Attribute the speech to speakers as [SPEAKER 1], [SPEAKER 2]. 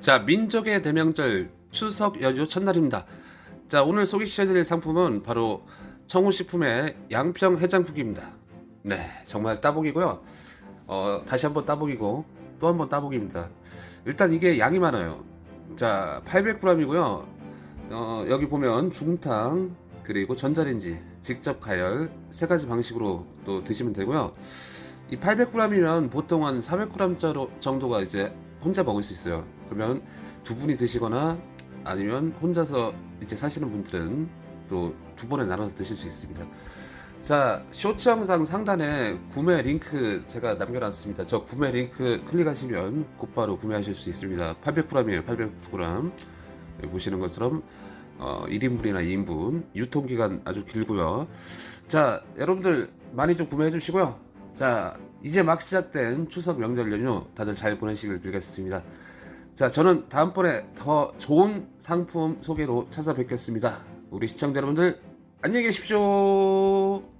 [SPEAKER 1] 자, 민족의 대명절 추석 연휴 첫날입니다. 자, 오늘 소개시켜드릴 상품은 바로 청우식품의 양평 해장국입니다. 네, 정말 따복이고요. 어, 다시 한번 따복이고 또 한번 따복입니다. 일단 이게 양이 많아요. 자, 800g이고요. 어, 여기 보면 중탕 그리고 전자레인지 직접 가열 세 가지 방식으로 또 드시면 되고요. 이 800g이면 보통 한 400g 정도가 이제 혼자 먹을 수 있어요. 그러면 두 분이 드시거나 아니면 혼자서 이제 사시는 분들은 또 두 번에 나눠서 드실 수 있습니다. 자, 쇼츠 영상 상단에 구매 링크 제가 남겨놨습니다. 저 구매 링크 클릭하시면 곧바로 구매하실 수 있습니다. 800g이에요, 800g. 여기 보시는 것처럼 어, 1인분이나 2인분 유통기간 아주 길고요. 자, 여러분들 많이 좀 구매해 주시고요. 자, 이제 막 시작된 추석 명절 연휴 다들 잘 보내시길 빌겠습니다. 자, 저는 다음번에 더 좋은 상품 소개로 찾아뵙겠습니다. 우리 시청자 여러분들 안녕히 계십시오.